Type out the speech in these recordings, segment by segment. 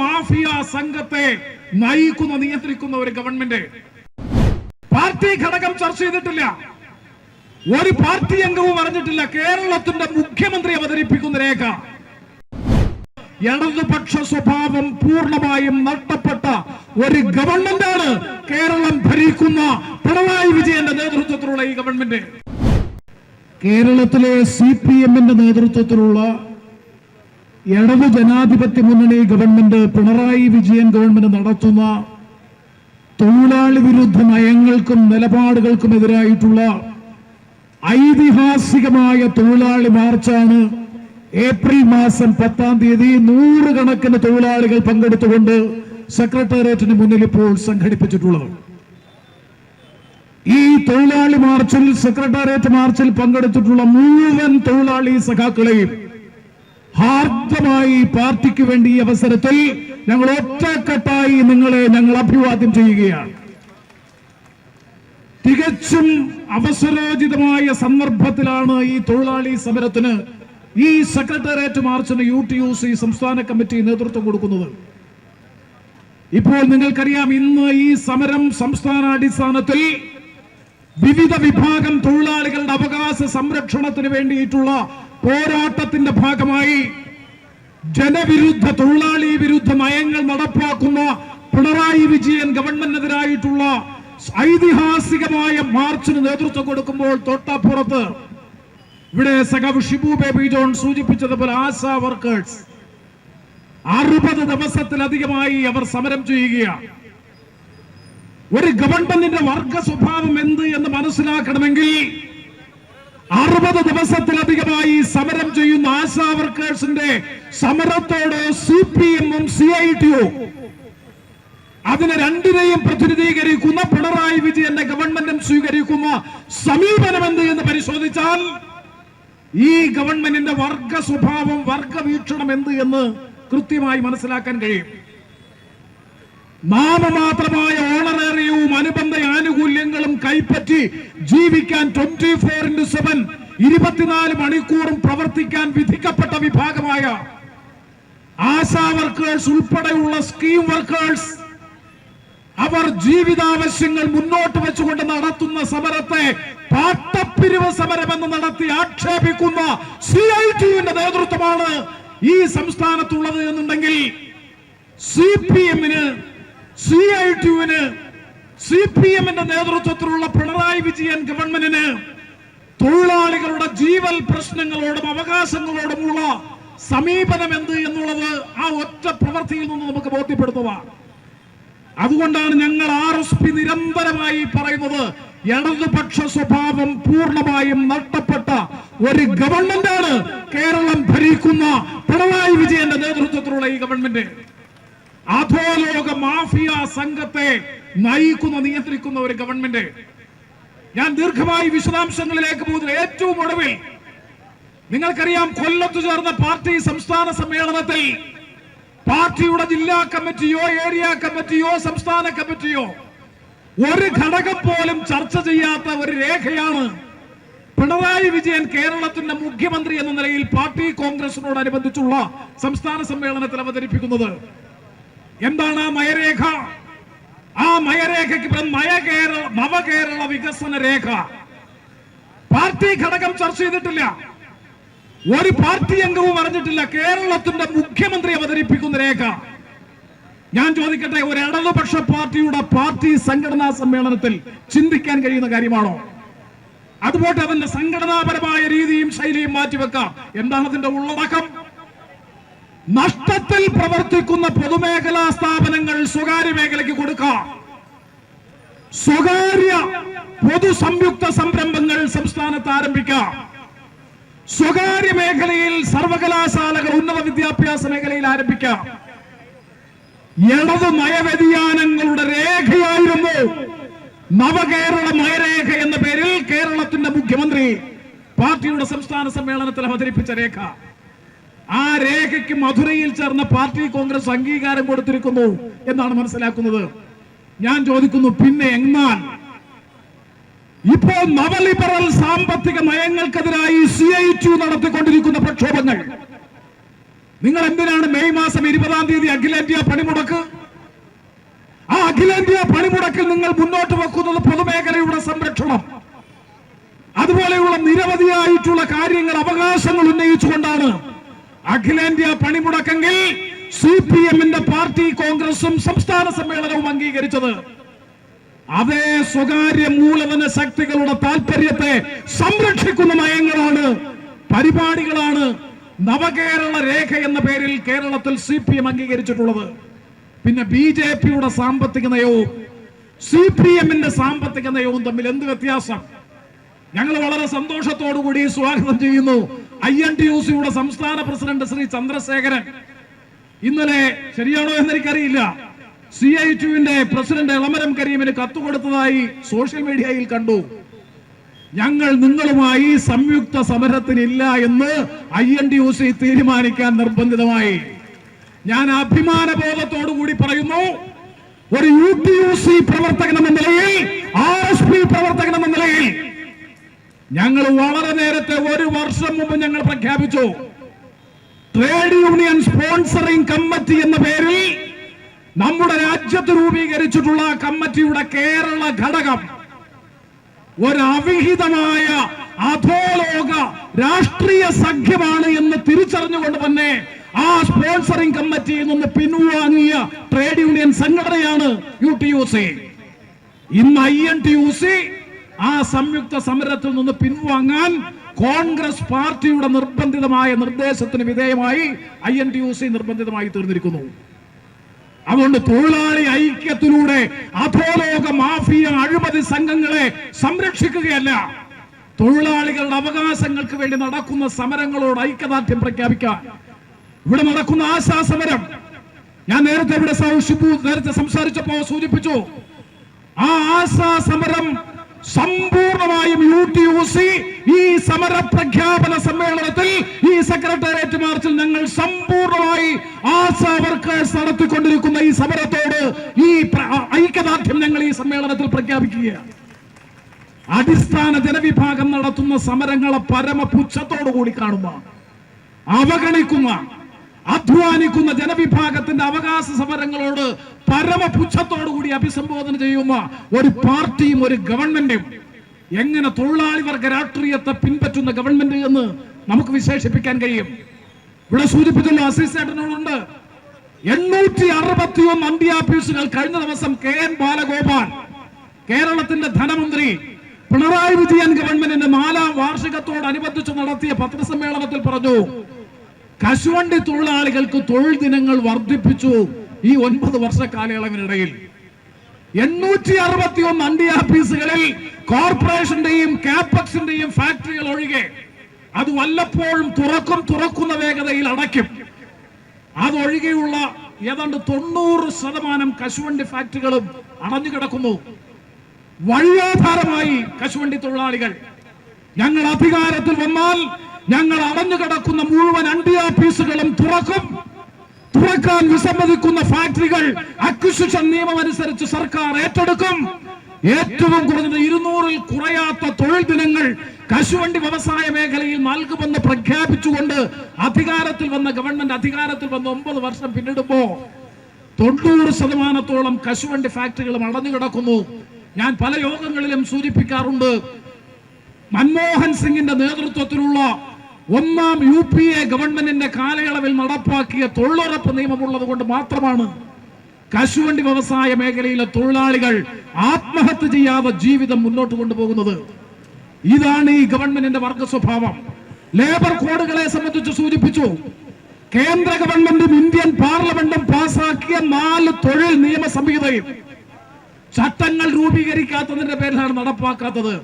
Mafia സംഘത്തെ നയിക്കുന്ന നിയന്ത്രിക്കുന്ന ഒരു ഗവൺമെന്റ്. പാർട്ടി ഘടകം ചർച്ച ചെയ്തിട്ടില്ല. ഒരു പാർട്ടി അംഗവും അറിഞ്ഞിട്ടില്ല കേരളത്തിന്റെ മുഖ്യമന്ത്രി അവതരിപ്പിക്കുന്ന രേഖ. ഇടതുപക്ഷ സ്വഭാവം പൂർണമായും നഷ്ടപ്പെട്ട ഒരു ഗവൺമെന്റാണ് കേരളം ഭരിക്കുന്ന പിണറായി വിജയന്റെ നേതൃത്വത്തിലുള്ള ഈ ഗവൺമെന്റ്. കേരളത്തിലെ സി പി എമ്മിന്റെ നേതൃത്വത്തിലുള്ള ഇടതു ജനാധിപത്യ മുന്നണി ഗവൺമെന്റ് പിണറായി വിജയൻ ഗവൺമെന്റ് നടത്തുന്ന തൊഴിലാളി വിരുദ്ധ നയങ്ങൾക്കും നിലപാടുകൾക്കും എതിരായിട്ടുള്ള ഐതിഹാസികമായ തൊഴിലാളി മാർച്ചാണ് ഏപ്രിൽ മാസം പത്താം തീയതി നൂറുകണക്കിന് തൊഴിലാളികൾ പങ്കെടുത്തുകൊണ്ട് സെക്രട്ടേറിയറ്റിന് മുന്നിൽ ഇപ്പോൾ സംഘടിപ്പിച്ചിട്ടുള്ളത്. ഈ തൊഴിലാളി മാർച്ചിൽ സെക്രട്ടേറിയറ്റ് മാർച്ചിൽ പങ്കെടുത്തിട്ടുള്ള മുഴുവൻ തൊഴിലാളി സഖാക്കളെയും ഹാർദമായി പാർട്ടിക്ക് വേണ്ടി ഈ അവസരത്തിൽ ഞങ്ങൾ ഒറ്റക്കെട്ടായി നിങ്ങളെ ഞങ്ങൾ അഭിവാദ്യം ചെയ്യുകയാണ്. തികച്ചും അവസരോചിതമായ സന്ദർഭത്തിലാണ് ഈ തൊഴിലാളി സമരത്തിന് ഈ സെക്രട്ടേറിയറ്റ് മാർച്ചിന് യു ടി യു സി സംസ്ഥാന കമ്മിറ്റി നേതൃത്വം കൊടുക്കുന്നത്. ഇപ്പോൾ നിങ്ങൾക്കറിയാം ഇന്ന് ഈ സമരം സംസ്ഥാനാടിസ്ഥാനത്തിൽ വിവിധ വിഭാഗം തൊഴിലാളികളുടെ അവകാശ സംരക്ഷണത്തിന് വേണ്ടിയിട്ടുള്ള പോരാട്ടത്തിന്റെ ഭാഗമായി ജനവിരുദ്ധ തൊഴിലാളി വിരുദ്ധ നയങ്ങൾ നടപ്പാക്കുന്ന പിണറായി വിജയൻ ഗവൺമെന്റിനെതിരായിട്ടുള്ള ഐതിഹാസികമായ മാർച്ചിന് നേതൃത്വം കൊടുക്കുമ്പോൾ തൊട്ടപ്പുറത്ത് ഇവിടെ സഖാവ് ഷിബു ബേബി ജോൺ സൂചിപ്പിച്ചതുപോലെ ആശ വർക്കേഴ്സ് അറുപത് ദിവസത്തിലധികമായി അവർ സമരം ചെയ്യുകയാണ് ഒരു ഗവൺമെന്റിന്റെ വർഗ സ്വഭാവം എന്ത് എന്ന് മനസ്സിലാക്കണമെങ്കിൽ അറുപത് ദിവസത്തിലധികമായി സമരം ചെയ്യുന്ന ആശാ വർക്കേഴ്സിന്റെ സമരത്തോട് സി പി എമ്മും സി ഐ ടിയും അതിനെ രണ്ടിനെയും പ്രതിനിധീകരിക്കുന്ന പിണറായി വിജയന്റെ ഗവൺമെന്റും സ്വീകരിക്കുന്ന സമീപനം എന്ത് എന്ന് പരിശോധിച്ചാൽ ഈ ഗവൺമെന്റിന്റെ വർഗ സ്വഭാവം വർഗ വീക്ഷണം എന്ത് എന്ന് കൃത്യമായി മനസ്സിലാക്കാൻ കഴിയും. നാമമാത്രമായ ഓണറേറിയവും കൈപ്പറ്റി ജീവിക്കാൻ ട്വന്റി ഫോർ ഇന്റു സെവൻ ഇരുപത്തിനാല് മണിക്കൂറും പ്രവർത്തിക്കാൻ വിധിക്കപ്പെട്ട വിഭാഗമായ ആശാ വർക്കേഴ്സ് ഉൾപ്പെടെയുള്ള സ്കീം വർക്കേഴ്സ് അവർ ജീവിതാവശ്യങ്ങൾ മുന്നോട്ട് വെച്ചുകൊണ്ട് നടത്തുന്ന സമരത്തെ പാട്ടപ്പിരിവ് സമരമെന്ന് നടത്തി ആക്ഷേപിക്കുന്ന സി ഐ ടിയുടെ നേതൃത്വമാണ് ഈ സംസ്ഥാനത്തുള്ളത് എന്നുണ്ടെങ്കിൽ സി പി എമ്മിന് സി ഐ ടിയുവിന് സി പി എമ്മിന്റെ നേതൃത്വത്തിലുള്ള പിണറായി വിജയൻ ഗവൺമെന്റിന് തൊഴിലാളികളുടെ ജീവൽ പ്രശ്നങ്ങളോടും അവകാശങ്ങളോടുമുള്ള സമീപനം എന്ത് എന്നുള്ളത് ആ ഒറ്റ പ്രവൃത്തിയിൽ നിന്ന് നമുക്ക് ബോധ്യപ്പെടുത്തുക. അതുകൊണ്ടാണ് ഞങ്ങൾ ആർ എസ് പി നിരന്തരമായി പറയുന്നത് ഇടതുപക്ഷ സ്വഭാവം പൂർണമായും നഷ്ടപ്പെട്ട ഒരു ഗവൺമെന്റാണ് കേരളം ഭരിക്കുന്ന പിണറായി വിജയന്റെ നേതൃത്വത്തിലുള്ള ഈ ഗവൺമെന്റ്. അധോലോക മാഫിയ സംഘത്തെ നയിക്കുന്ന നിയന്ത്രിക്കുന്ന ഒരു ഗവൺമെന്റ്. ഞാൻ ദീർഘമായി വിശദാംശങ്ങളിലേക്ക് പോകുന്ന ഏറ്റവും ഒടുവിൽ നിങ്ങൾക്കറിയാം കൊല്ലത്ത് ചേർന്ന പാർട്ടി സംസ്ഥാന സമ്മേളനത്തിൽ പാർട്ടിയുടെ ജില്ലാ കമ്മിറ്റിയോ ഏരിയ കമ്മിറ്റിയോ സംസ്ഥാന കമ്മിറ്റിയോ ഒരു ഘടകം പോലും ചർച്ച ചെയ്യാത്ത ഒരു രേഖയാണ് പിണറായി വിജയൻ കേരളത്തിന്റെ മുഖ്യമന്ത്രി എന്ന നിലയിൽ പാർട്ടി കോൺഗ്രസിനോടനുബന്ധിച്ചുള്ള സംസ്ഥാന സമ്മേളനത്തിൽ അവതരിപ്പിക്കുന്നത്. എന്താണ് ആ നയരേഖ ആ മയരേഖയ്ക്ക് ഇപ്പം നയകേരള നവകേരള വികസന രേഖ. പാർട്ടി ഘടകം ചർച്ച ചെയ്തിട്ടില്ല. ഒരു പാർട്ടി അംഗവും പറഞ്ഞിട്ടില്ല. കേരളത്തിന്റെ മുഖ്യമന്ത്രി അവതരിപ്പിക്കുന്ന രേഖ. ഞാൻ ചോദിക്കട്ടെ ഒരു ഇടതുപക്ഷ പാർട്ടിയുടെ പാർട്ടി സംഘടനാ സമ്മേളനത്തിൽ ചിന്തിക്കാൻ കഴിയുന്ന കാര്യമാണോ? അതുപോലെ അതിന്റെ സംഘടനാപരമായ രീതിയും ശൈലിയും മാറ്റിവെക്കാം. എന്താണ് അതിന്റെ ഉള്ളടക്കം? നഷ്ടത്തിൽ പ്രവർത്തിക്കുന്ന പൊതുമേഖലാ സ്ഥാപനങ്ങൾ സ്വകാര്യ മേഖലയ്ക്ക് കൊടുക്കാം. സ്വകാര്യ പൊതു സംയുക്ത സംരംഭങ്ങൾ സംസ്ഥാനത്ത് ആരംഭിക്കാം. സ്വകാര്യ മേഖലയിൽ സർവകലാശാലകൾ ഉന്നത വിദ്യാഭ്യാസ മേഖലയിൽ ആരംഭിക്കാം. ഇടത് നയവ്യതിയാനങ്ങളുടെ രേഖയായിരുന്നു നവകേരള മയരേഖ എന്ന പേരിൽ കേരളത്തിന്റെ മുഖ്യമന്ത്രി പാർട്ടിയുടെ സംസ്ഥാന സമ്മേളനത്തിൽ അവതരിപ്പിച്ച രേഖ. ആ രേഖയ്ക്ക് മധുരയിൽ ചേർന്ന പാർട്ടി കോൺഗ്രസ് അംഗീകാരം കൊടുത്തിരിക്കുന്നു എന്നാണ് മനസ്സിലാക്കുന്നത്. ഞാൻ ചോദിക്കുന്നു പിന്നെ എന്നാൽ ഇപ്പോൾ നവലിബറൽ സാമ്പത്തിക നയങ്ങൾക്കെതിരായി സി ഐ ടി നടത്തിക്കൊണ്ടിരിക്കുന്ന പ്രക്ഷോഭങ്ങൾ. നിങ്ങൾ എന്തിനാണ് മെയ് മാസം ഇരുപതാം തീയതി അഖിലേന്ത്യാ പണിമുടക്ക്? ആ അഖിലേന്ത്യാ പണിമുടക്കിൽ നിങ്ങൾ മുന്നോട്ട് വെക്കുന്നത് പൊതുമേഖലയുടെ സംരക്ഷണം. അതുപോലെയുള്ള നിരവധിയായിട്ടുള്ള കാര്യങ്ങൾ അവകാശങ്ങൾ ഉന്നയിച്ചുകൊണ്ടാണ് അഖിലേന്ത്യാ പണിമുടക്കെങ്കിൽ സി പി എമ്മിന്റെ പാർട്ടി കോൺഗ്രസും സംസ്ഥാന സമ്മേളനവും അംഗീകരിച്ചത്. അതേ സ്വകാര്യ മൂലധന ശക്തികളുടെ താല്പര്യത്തെ സംരക്ഷിക്കുന്ന നയങ്ങളാണ് പരിപാടികളാണ് നവകേരള രേഖ എന്ന പേരിൽ കേരളത്തിൽ സി പി എം അംഗീകരിച്ചിട്ടുള്ളത്. പിന്നെ ബി ജെ പിയുടെ സാമ്പത്തിക നയവും സി പി എമ്മിന്റെ സാമ്പത്തിക നയവും തമ്മിൽ എന്ത് വ്യത്യാസം? ഞങ്ങൾ വളരെ സന്തോഷത്തോടു കൂടി സ്വാഗതം ചെയ്യുന്നു. ഐ എൻ ടി യു സിയുടെ സംസ്ഥാന പ്രസിഡന്റ് ശ്രീ ചന്ദ്രശേഖരൻ. ഇന്നലെ ശരിയാണോ എന്നെനിക്കറിയില്ല സി ഐ ടുവിന്റെ പ്രസിഡന്റ് എളമരം കരീമിന് കത്ത് കൊടുത്തതായി സോഷ്യൽ മീഡിയയിൽ കണ്ടു. ഞങ്ങൾ നിങ്ങളുമായി സംയുക്ത സമരത്തിനില്ല എന്ന് I N T U C തീരുമാനിക്കാൻ നിർബന്ധിതമായി. ഞാൻ അഭിമാനബോധത്തോടു കൂടി പറയുന്നു ഒരു യു ടി യു സി പ്രവർത്തകൻ എന്ന നിലയിൽ ആർ എസ് പി പ്രവർത്തകൻ എന്ന നിലയിൽ ഞങ്ങൾ വളരെ നേരത്തെ ഒരു വർഷം മുമ്പ് ഞങ്ങൾ പ്രഖ്യാപിച്ചു. ട്രേഡ് യൂണിയൻ സ്പോൺസറിംഗ് കമ്മിറ്റി എന്ന പേരിൽ നമ്മുടെ രാജ്യത്ത് രൂപീകരിച്ചിട്ടുള്ള കമ്മിറ്റിയുടെ കേരള ഘടകം ഒരു അവിഹിതമായ അധോലോക രാഷ്ട്രീയ സഖ്യമാണ് എന്ന് തിരിച്ചറിഞ്ഞുകൊണ്ട് തന്നെ ആ സ്പോൺസറിംഗ് കമ്മിറ്റിയിൽ നിന്ന് പിൻവാങ്ങിയ ട്രേഡ് യൂണിയൻ സംഘടനയാണ് യു ടി യു സി ഇന്ന് I N T U C സംയുക്ത സമരത്തിൽ നിന്ന് പിൻവാങ്ങാൻ കോൺഗ്രസ് പാർട്ടിയുടെ നിർബന്ധിതമായ നിർദ്ദേശത്തിന് വിധേയമായി I N T U C നിർബന്ധിതമായി തീർന്നിരിക്കുന്നു. അതുകൊണ്ട് തൊഴിലാളി ഐക്യത്തിലൂടെ അധോലോക മാഫിയ അഴിമതി സംഘങ്ങളെ സംരക്ഷിക്കുകയല്ല. തൊഴിലാളികളുടെ അവകാശങ്ങൾക്ക് വേണ്ടി നടക്കുന്ന സമരങ്ങളോട് ഐക്യദാർഢ്യം പ്രഖ്യാപിക്കാം ഇവിടെ നടക്കുന്ന ആശാ സമരം. ഞാൻ നേരത്തെ ഇവിടെ നേരത്തെ സംസാരിച്ചപ്പോ സൂചിപ്പിച്ചു. ആ ആശാ സമരം സമ്പൂർണമായും യു ടി യു സി ഈ സമര പ്രഖ്യാപന സമ്മേളനത്തിൽ ഈ സെക്രട്ടേറിയറ്റ് മാർച്ചിൽ ഞങ്ങൾ സമ്പൂർണമായി ആശാ വർക്കേഴ്സ് നടത്തിക്കൊണ്ടിരിക്കുന്ന ഈ സമരത്തോട് ഈ ഐക്യദാർഢ്യം ഞങ്ങൾ ഈ സമ്മേളനത്തിൽ പ്രഖ്യാപിക്കുകയാണ്. അടിസ്ഥാന ജനവിഭാഗം നടത്തുന്ന സമരങ്ങളെ പരമപുച്ഛത്തോടു കൂടി കാണുന്ന അവഗണിക്കുന്ന അധ്വാനിക്കുന്ന ജനവിഭാഗത്തിന്റെ അവകാശ സമരങ്ങളോട് പരമപുച്ഛത്തോടു കൂടി അഭിസംബോധന ചെയ്യുന്ന ഒരു പാർട്ടിയും ഒരു ഗവൺമെന്റും എങ്ങനെ തൊഴിലാളി വർഗ രാഷ്ട്രീയത്തെ പിൻപറ്റുന്ന ഗവൺമെന്റ് എന്ന് നമുക്ക് വിശേഷിപ്പിക്കാൻ കഴിയും. ഇവിടെ സൂചിപ്പിച്ചുള്ള അസിസ്റ്റന്റിനോടുണ്ട് എണ്ണൂറ്റി അറുപത്തിയൊന്ന് ആഫീസുകൾ കഴിഞ്ഞ ദിവസം കെ എൻ ബാലഗോപാൽ കേരളത്തിന്റെ ധനമന്ത്രി പിണറായി വിജയൻ ഗവൺമെന്റിന്റെ നാലാം വാർഷികത്തോടനുബന്ധിച്ച് നടത്തിയ പത്രസമ്മേളനത്തിൽ പറഞ്ഞു കശുവണ്ടി തൊഴിലാളികൾക്ക് തൊഴിൽ ദിനങ്ങൾ വർദ്ധിപ്പിച്ചു. ഈ ഒൻപത് വർഷ കാലയളവിനിടയിൽ എണ്ണൂറ്റി അറുപത്തി ഒന്ന് അണ്ടി ആഫീസുകളിൽ കോർപ്പറേഷന്റെയും കാപ്പക്സിന്റെയും ഫാക്ടറികൾ ഒഴികെ അത് വല്ലപ്പോഴും തുറക്കും തുറക്കുന്ന വേഗതയിൽ അടയ്ക്കും. അതൊഴികെയുള്ള ഏതാണ്ട് തൊണ്ണൂറ് ശതമാനം കശുവണ്ടി ഫാക്ടറികളും അടഞ്ഞു കിടക്കുന്നു. വഴിയാധാരമായി കശുവണ്ടി തൊഴിലാളികൾ. ഞങ്ങൾ അധികാരത്തിൽ വന്നാൽ ഞങ്ങൾ അടഞ്ഞു കിടക്കുന്ന മുഴുവൻ അണ്ടി ആഫീസുകളും തുറക്കും. തുറക്കാൻ വിസമ്മതിക്കുന്ന ഫാക്ടറികൾ അക്വിസിഷൻ നിയമം അനുസരിച്ച് സർക്കാർ ഏറ്റെടുക്കും. ഏറ്റവും കുറഞ്ഞത് ഇരുന്നൂറിൽ കുറയാത്ത തൊഴിൽ ദിനങ്ങൾ കശുവണ്ടി വ്യവസായ മേഖലയിൽ നൽകുമെന്ന് പ്രഖ്യാപിച്ചുകൊണ്ട് അധികാരത്തിൽ വന്ന ഗവൺമെന്റ് അധികാരത്തിൽ വന്ന ഒമ്പത് വർഷം പിന്നിടുമ്പോ തൊണ്ണൂറ് ശതമാനത്തോളം കശുവണ്ടി ഫാക്ടറികളും അടഞ്ഞു കിടക്കുന്നു. ഞാൻ പല യോഗങ്ങളിലും സൂചിപ്പിക്കാറുണ്ട്. മൻമോഹൻ സിംഗിന്റെ നേതൃത്വത്തിലുള്ള ഒന്നാം യു പി എ ഗവൺമെന്റിന്റെ കാലയളവിൽ നടപ്പാക്കിയ തൊഴിലുറപ്പ് നിയമമുള്ളത് കൊണ്ട് മാത്രമാണ് കശുവണ്ടി വ്യവസായ മേഖലയിലെ തൊഴിലാളികൾ ആത്മഹത്യ ചെയ്യാതെ ജീവിതം മുന്നോട്ട് കൊണ്ടുപോകുന്നത്. ഇതാണ് ഈ ഗവൺമെന്റിന്റെ വർഗ സ്വഭാവം. ലേബർ കോഡുകളെ സംബന്ധിച്ച് സൂചിപ്പിച്ചു. കേന്ദ്ര ഗവൺമെന്റും ഇന്ത്യൻ പാർലമെന്റും പാസാക്കിയ നാല് തൊഴിൽ നിയമ സംഹിതയും ചട്ടങ്ങൾ രൂപീകരിക്കാത്തതിന്റെ പേരിലാണ് നടപ്പാക്കാത്തത്.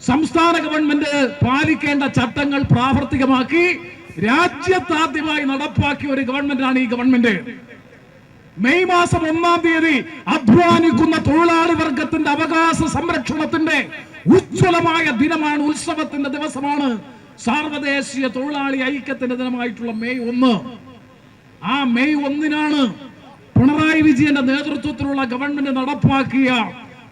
സംസ്ഥാന ഗവൺമെന്റ് പാലിക്കേണ്ട ചട്ടങ്ങൾ പ്രാവർത്തികമാക്കി രാജ്യത്താദ്യമായി നടപ്പാക്കിയ ഒരു ഗവൺമെന്റാണ് ഈ ഗവൺമെന്റ്. മെയ് മാസം ഒന്നാം തീയതി അധ്വാനിക്കുന്ന തൊഴിലാളി വർഗത്തിന്റെ അവകാശ സംരക്ഷണത്തിന്റെ ഉജ്ജ്വലമായ ദിനമാണ് ഉത്സവത്തിന്റെ ദിവസമാണ്. സാർവദേശീയ തൊഴിലാളി ഐക്യത്തിന്റെ ദിനമായിട്ടുള്ള മെയ് ഒന്ന്. ആ മെയ് ഒന്നിനാണ് പിണറായി വിജയന്റെ നേതൃത്വത്തിലുള്ള ഗവൺമെന്റ് നടപ്പാക്കിയ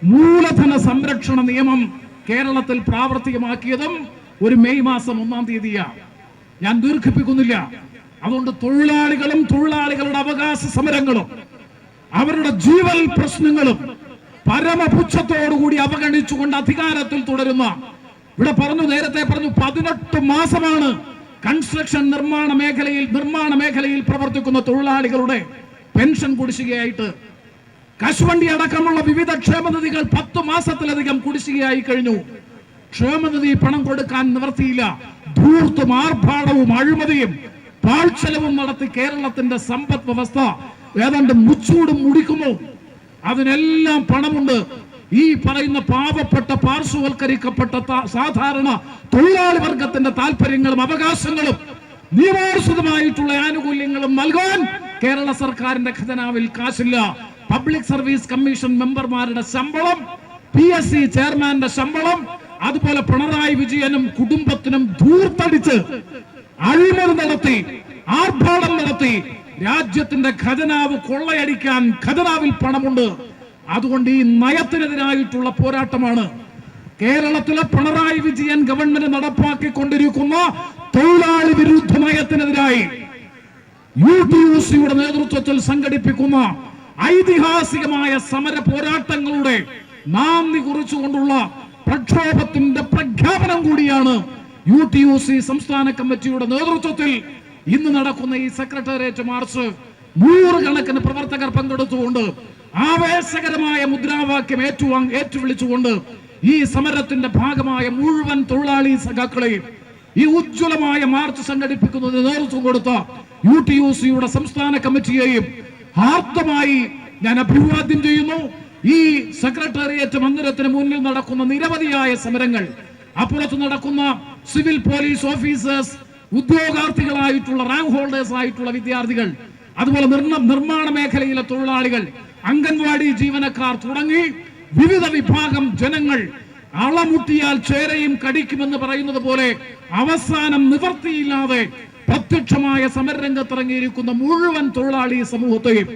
മൂലധന സംരക്ഷണ നിയമം കേരളത്തിൽ പ്രാവർത്തികമാക്കിയതും ഒരു മെയ് മാസം ഒന്നാം തീയതിയാണ്. ഞാൻ ദീർഘിപ്പിക്കുന്നില്ല. അതുകൊണ്ട് തൊഴിലാളികളും തൊഴിലാളികളുടെ അവകാശ സമരങ്ങളും അവരുടെ ജീവൽ പ്രശ്നങ്ങളും പരമപുച്ഛത്തോടുകൂടി അവഗണിച്ചുകൊണ്ട് അധികാരത്തിൽ തുടരുന്ന ഇവിടെ പറഞ്ഞു നേരത്തെ പറഞ്ഞു പതിനെട്ട് മാസമാണ് കൺസ്ട്രക്ഷൻ നിർമ്മാണ മേഖലയിൽ നിർമ്മാണ മേഖലയിൽ പ്രവർത്തിക്കുന്ന തൊഴിലാളികളുടെ പെൻഷൻ കുടിശ്ശികയായിട്ട് കശുവണ്ടി അടക്കമുള്ള വിവിധ ക്ഷേമനിധികൾ പത്ത് മാസത്തിലധികം കുടിശ്ശികയായി കഴിഞ്ഞു. ക്ഷേമനിധി പണം കൊടുക്കാൻ നിവർത്തിയില്ല ധൂർത്തും ആർഭാടവും അഴിമതിയും പാഴ്ചെലവും നടത്തി കേരളത്തിന്റെ സമ്പദ് വ്യവസ്ഥ ഏതാണ്ട് മുച്ചൂടും മുടിക്കുമോ? അതിനെല്ലാം പണമുണ്ട്. ഈ പറയുന്ന പാവപ്പെട്ട പാർശ്വവൽക്കരിക്കപ്പെട്ട സാധാരണ തൊഴിലാളി വർഗത്തിന്റെ താല്പര്യങ്ങളും അവകാശങ്ങളും നിയമാനുസൃതമായിട്ടുള്ള ആനുകൂല്യങ്ങളും നൽകാൻ കേരള സർക്കാരിന്റെ ഖജനാവിൽ കാശില്ല. പബ്ലിക് സർവീസ് കമ്മീഷൻ മെമ്പർമാരുടെ ശമ്പളം പി എസ് സി ചെയർമാന്റെ ശമ്പളം അതുപോലെ പിണറായി വിജയനും കുടുംബത്തിനും ധൂർത്തടിച്ച് അഴിമതി നടത്തി ആർഭാടം നടത്തി രാജ്യത്തിന്റെ ഖജനാവ് കൊള്ളയടിക്കാൻ ഖജനാവിൽ പണമുണ്ട്. അതുകൊണ്ട് ഈ നയത്തിനെതിരായിട്ടുള്ള പോരാട്ടമാണ് കേരളത്തിലെ പിണറായി വിജയൻ ഗവൺമെന്റ് നടപ്പാക്കിക്കൊണ്ടിരിക്കുന്ന തൊഴിലാളി വിരുദ്ധ നയത്തിനെതിരായി യു ടി യു സിയുടെ നേതൃത്വത്തിൽ സംഘടിപ്പിക്കുന്ന ഐതിഹാസികമായ സമര പോരാട്ടങ്ങളുടെ നാന്ദി കുറിച്ചുകൊണ്ടുള്ള പ്രക്ഷോഭത്തിന്റെ പ്രഖ്യാപനം കൂടിയാണ് യു ടി യു സി സംസ്ഥാന കമ്മിറ്റിയുടെ നേതൃത്വത്തിൽ ഇന്ന് നടക്കുന്ന ഈ സെക്രട്ടേറിയറ്റ് മാർച്ച് നൂറുകണക്കിന് പ്രവർത്തകർ പങ്കെടുത്തുകൊണ്ട് ആവേശകരമായ മുദ്രാവാക്യം ഏറ്റുവാങ് ഏറ്റുവിളിച്ചുകൊണ്ട് ഈ സമരത്തിന്റെ ഭാഗമായ മുഴുവൻ തൊഴിലാളി സഖാക്കളെയും ഈ ഉജ്ജ്വലമായ മാർച്ച് സംഘടിപ്പിക്കുന്നതിന് നേതൃത്വം കൊടുത്ത യു ടി യു സിയുടെ സംസ്ഥാന കമ്മിറ്റിയെയും ആർത്തമായി ഞാൻ അഭിവാദ്യം ചെയ്യുന്നു. ഈ സെക്രട്ടേറിയറ്റ് മന്ദിരത്തിന് മുന്നിൽ നടക്കുന്ന നിരവധിയായ സമരങ്ങൾ അപ്പുറത്ത് നടക്കുന്ന സിവിൽ പോലീസ് ഓഫീസേഴ്സ് ഉദ്യോഗാർത്ഥികളായിട്ടുള്ള റാങ്ക് ഹോൾഡേഴ്സ് ആയിട്ടുള്ള വിദ്യാർത്ഥികൾ അതുപോലെ നിർമ്മാണ മേഖലയിലെ തൊഴിലാളികൾ അംഗൻവാടി ജീവനക്കാർ തുടങ്ങി വിവിധ വിഭാഗം ജനങ്ങൾ അളമുട്ടിയാൽ ചേരയും കടിക്കുമെന്ന് പറയുന്നത് പോലെ അവസാനം നിവർത്തിയില്ലാതെ പ്രത്യക്ഷമായ സമരരംഗത്തിറങ്ങിയിരിക്കുന്ന മുഴുവൻ തൊഴിലാളി സമൂഹത്തെയും